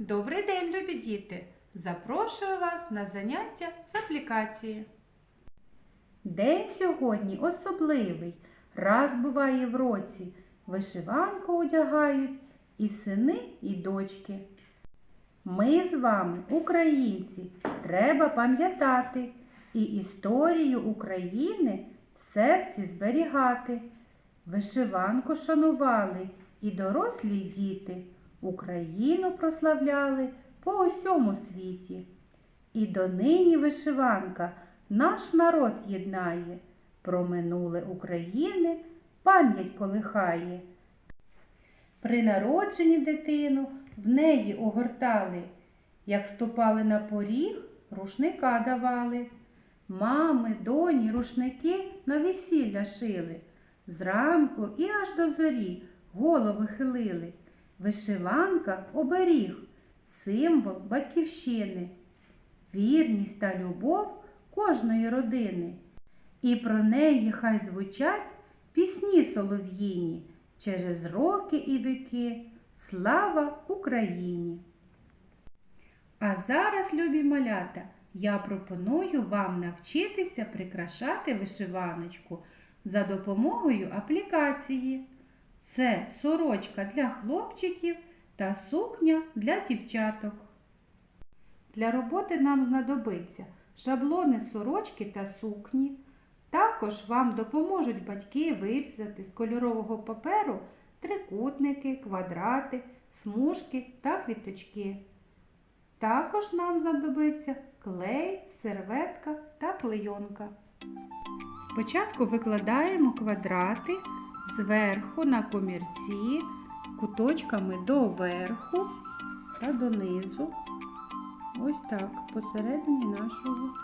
Добрий день, любі діти! Запрошую вас на заняття з аплікації. День сьогодні особливий. Раз буває в році. Вишиванку одягають і сини, і дочки. Ми з вами, українці, треба пам'ятати і історію України в серці зберігати. Вишиванку шанували і дорослі діти. Україну прославляли по усьому світі. І донині вишиванка наш народ єднає, про минуле України пам'ять колихає. При народженні дитину в неї огортали, як ступали на поріг, рушника давали. Мами, доні, рушники на весілля шили. Зранку і аж до зорі голови хилили. Вишиванка оберіг, символ батьківщини, вірність та любов кожної родини. І про неї хай звучать пісні солов'їні через роки і віки. Слава Україні! А зараз, любі малята, я пропоную вам навчитися прикрашати вишиваночку за допомогою аплікації. Це сорочка для хлопчиків та сукня для дівчаток. Для роботи нам знадобиться шаблони сорочки та сукні. Також вам допоможуть батьки вирізати з кольорового паперу трикутники, квадрати, смужки та квіточки. Також нам знадобиться клей, серветка та клейонка. Спочатку викладаємо квадрати зверху на комірці, куточками до верху та донизу. Ось так, посередині нашого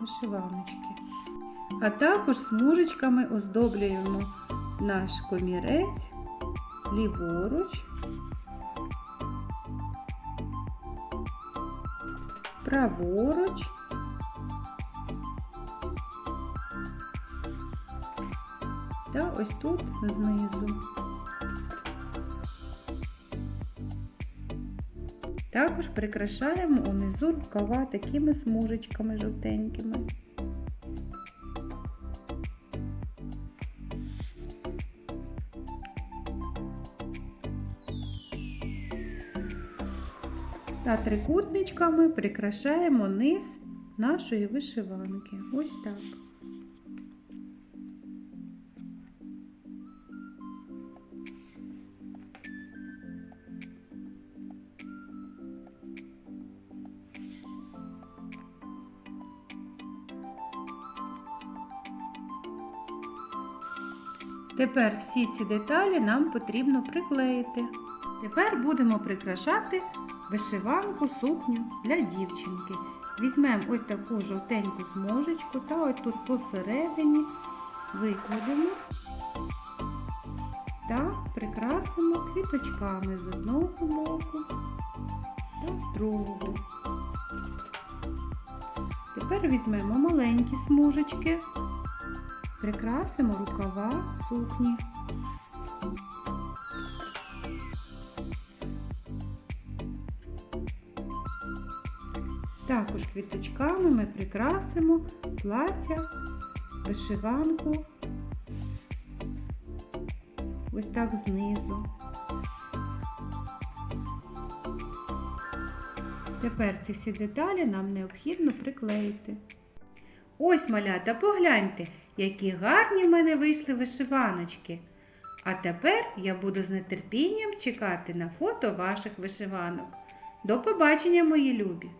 вишиваночки. А також смужечками оздоблюємо наш комірець ліворуч, праворуч. Та ось тут знизу. Також прикрашаємо унизу рукава такими смужечками жовтенькими. Та трикутничками прикрашаємо низ нашої вишиванки. Ось так. Тепер всі ці деталі нам потрібно приклеїти. Тепер будемо прикрашати вишиванку сукню для дівчинки. Візьмемо ось таку жовтеньку смужечку та ось тут посередині викладемо та прикрасимо квіточками з одного боку та з другого. Тепер візьмемо маленькі смужечки, прикрасимо рукава сукні. Також квіточками ми прикрасимо плаття, вишиванку ось так знизу. Тепер ці всі деталі нам необхідно приклеїти. Ось, малята, погляньте, які гарні в мене вийшли вишиваночки. А тепер я буду з нетерпінням чекати на фото ваших вишиванок. До побачення, мої любі!